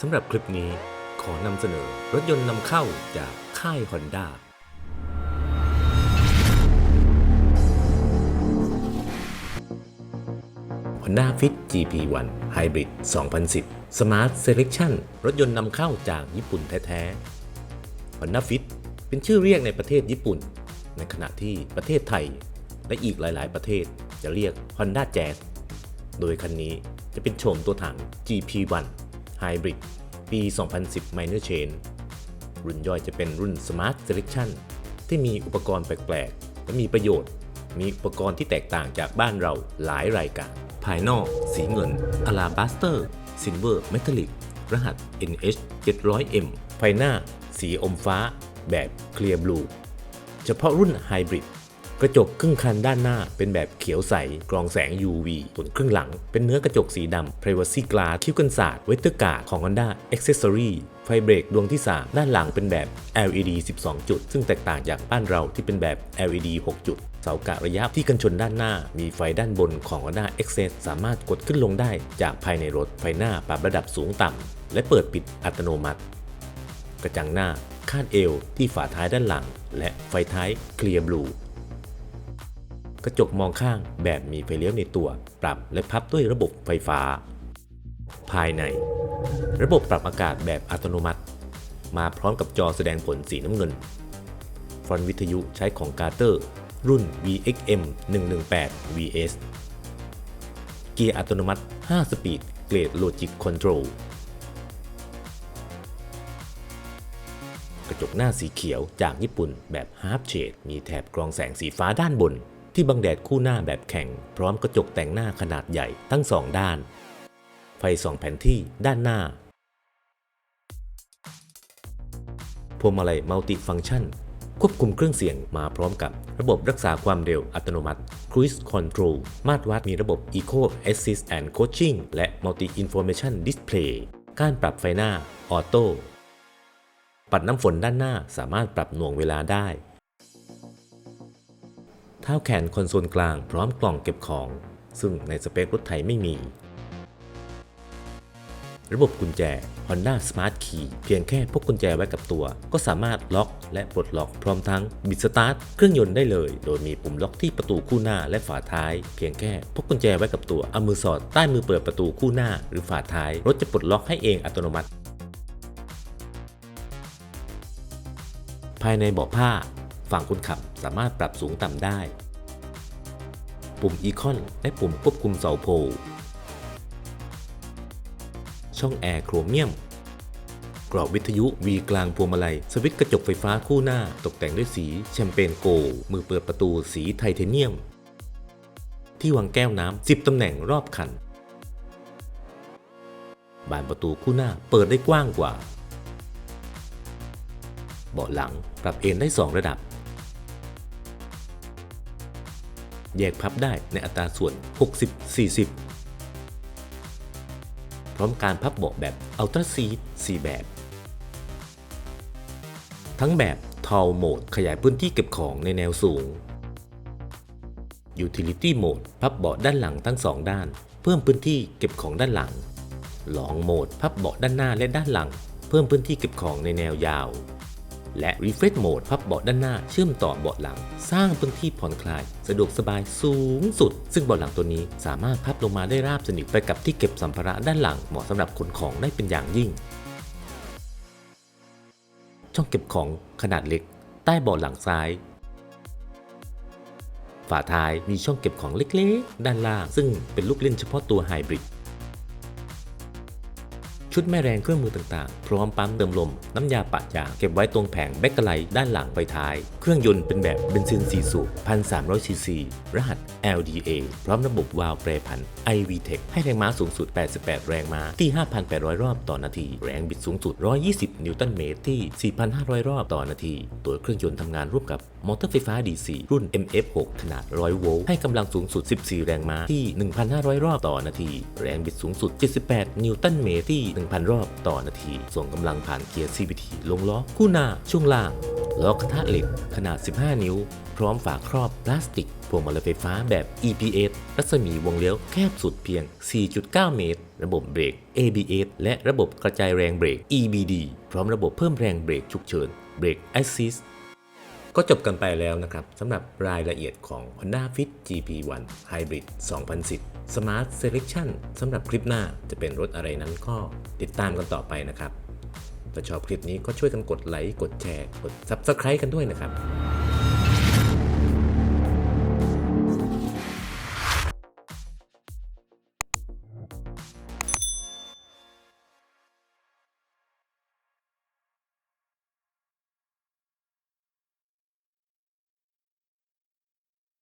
สำหรับคลิปนี้ขอนำเสนอรถยนต์นำเข้าจากค่าย Honda Honda Fit GP1 Hybrid 2010 Smart Selection รถยนต์นำเข้าจากญี่ปุ่นแท้ๆ Honda Fit เป็นชื่อเรียกในประเทศญี่ปุ่น ในขณะที่ประเทศไทย และอีกหลาย ๆ ประเทศจะเรียก Honda Jazz โดยคันนี้จะเป็นโฉมตัวถัง GP1 Hybrid ปี 2010 Minor Chain รุ่นย่อยจะเป็นรุ่น Smart Selection ที่มีอุปกรณ์แปลกๆ และมีประโยชน์ มีอุปกรณ์ที่แตกต่างจากบ้านเราหลายรายการ ภายนอก สีเงิน Alabaster Silver Metallic รหัส NH 700M ไฟหน้า สีอมฟ้าแบบ Clear Blue เฉพาะรุ่น Hybrid กระจกครึ่งคันด้านหน้าเป็นแบบเขียวใส กรองแสง UV ส่วนครึ่งหลัง เป็นเนื้อกระจกสีดำ Privacy Glass คิ้วกันศาสตร์เวทเตอร์การ์ดของ Honda Accessory ไฟเบรกดวงที่ 3 ด้านหลังเป็นแบบ LED 12 จุด ซึ่งแตกต่างจากบ้านเราที่เป็นแบบ LED 6 จุด เสากะระยะที่กันชนด้านหน้า มีไฟด้านบนของ Honda Access สามารถกดขึ้นลงได้จากภายในรถ ไฟหน้าปรับระดับสูงต่ำและเปิดปิดอัตโนมัติ กระจังหน้าคาดเอวที่ฝาท้ายด้านหลัง และไฟท้ายเคลียร์บลู กระจกมองข้างแบบมีไฟเลี้ยวในตัวปรับและพับด้วยระบบไฟฟ้า ภายใน ระบบปรับอากาศแบบอัตโนมัติ มาพร้อมกับจอแสดงผลสีน้ำเงินฟอนต์วิทยุใช้ของกาเตอร์ รุ่น VXM 118 VS เกียร์อัตโนมัติ 5 สปีด เกรด Logic Control กระจกหน้าสีเขียวจากญี่ปุ่นแบบฮาร์ h เชดมีแถบกรองแสงสีฟ้าด้านบน ที่บังแดดคู่หน้าแบบแข็ง พร้อมกระจกแต่งหน้าขนาดใหญ่ทั้งสองด้าน ไฟสองแผ่นที่ด้านหน้า พวงมาลัยมัลติฟัง c t ชัน ควบคุมเครื่องเสียงมาพร้อมกับระบบรักษาความเร็วอัตโนมัติ Cruise Control มาตรวัดมีระบบ Eco Assist and Coaching และ Multi Information Display การปรับไฟหน้าออโต้ปัดน้ำฝนด้านหน้าสามารถปรับหน่วงเวลาได้ เท้าแขนคอนโซลกลางพร้อมกล่องเก็บของ ซึ่งในสเปครถไถไม่มี ระบบกุญแจ Honda Smart Key เพียงแค่พกกุญแจไว้กับตัว ก็สามารถล็อกและปลดล็อกพร้อมทั้งบิดสตาร์ทเครื่องยนต์ได้เลย โดยมีปุ่มล็อกที่ประตูคู่หน้าและฝาท้าย เพียงแค่พกกุญแจไว้กับตัวเอามือสอดใต้มือเปิดประตูคู่หน้า หรือฝาท้าย รถจะปลดล็อกให้เองอัตโนมัติ ภายในเบาะผ้า ฝั่งคนขับสามารถปรับสูงต่ำได้ ปุ่มอีคอนและปุ่มควบคุมเสาโพลช่องแอร์โครเมียม กรอบวิทยุ V กลางพวงมาลัย สวิตช์กระจกไฟฟ้าคู่หน้า ตกแต่งด้วยสีแชมเปญโกลมือเปิดประตูสีไทเทเนียม ที่วางแก้วน้ำ10ตำแหน่งรอบคัน บานประตูคู่หน้าเปิดได้กว้างกว่า เบาะหลังปรับเอนได้ 2 ระดับ แยกพับได้ในอัตราส่วน 60-40 พร้อมการพับเบาะแบบ Ultra Seat 4แบบ ทั้งแบบ Tall Mode ขยายพื้นที่เก็บของในแนวสูง Utility Mode พับเบาะด้านหลังทั้ง2ด้าน เพิ่มพื้นที่เก็บของด้านหลัง Long Mode พับเบาะด้านหน้าและด้านหลัง เพิ่มพื้นที่เก็บของในแนวยาว และ Refresh Mode พับเบาะด้านหน้าเชื่อมต่อเบาะหลัง สร้างพื้นที่ผ่อนคลาย สะดวกสบายสูงสุด ซึ่งเบาะหลังตัวนี้สามารถพับลงมาได้ราบสนิทไปกับที่เก็บสัมภาระด้านหลังเหมาะสำหรับขนของได้เป็นอย่างยิ่ง ช่องเก็บของขนาดเล็ก ใต้เบาะหลังซ้ายฝาท้ายมีช่องเก็บของเล็กๆ ด้านล่าง ซึ่งเป็นลูกเล่นเฉพาะตัวไฮบริด ชุดแม่แรงเครื่องมือต่างๆ พร้อมปั๊มเติมลม น้ำยาปะยางเก็บไว้ตรงแผงแบคกไลท์ด้านหลังไฟท้าย เครื่องยนต์เป็นแบบเบนซิน4สูบ1,300ซีซีรหัส LDA พร้อมระบบวาล์วแปรผัน iVTEC ให้แรงม้าสูงสุด 88 แรงม้าที่ 5,800 รอบต่อนาที แรงบิดสูงสุด 120 นิวตันเมตรที่ 4,500 รอบต่อนาที ตัวเครื่องยนต์ทำงานร่วมกับมอเตอร์ไฟฟ้า DC รุ่น MF6 ขนาด 100 โวลต์ให้กำลังสูงสุด 14 แรงม้าที่ 1,500 รอบต่อนาที แรงบิดสูงสุด 78 นิวตันเมตรที่ 1,000 รอบต่อนาที ส่งกำลังผ่านเกียร์ CVT ลงล้อคู่หน้าช่วงล่าง ล้อกระทะเหล็กขนาด 15 นิ้ว พร้อมฝาครอบพลาสติกพวงมาลัยไฟฟ้าแบบ EPS รัศมีวงเลี้ยวแคบสุดเพียง 4.9 เมตร ระบบเบรก ABS และระบบกระจายแรงเบรก EBD พร้อมระบบเพิ่มแรงเบรกฉุกเฉินเบรก Assist ก็จบกันไปแล้วนะครับสำหรับรายละเอียดของ Honda Fit GP1 Hybrid 2010 Smart Selection สำหรับคลิปหน้าจะเป็นรถอะไรนั้นก็ติดตามกันต่อไปนะครับ ถ้าชอบคลิปนี้ก็ช่วยกันกดไลค์กดแชร์กด Subscribe กันด้วยนะครับ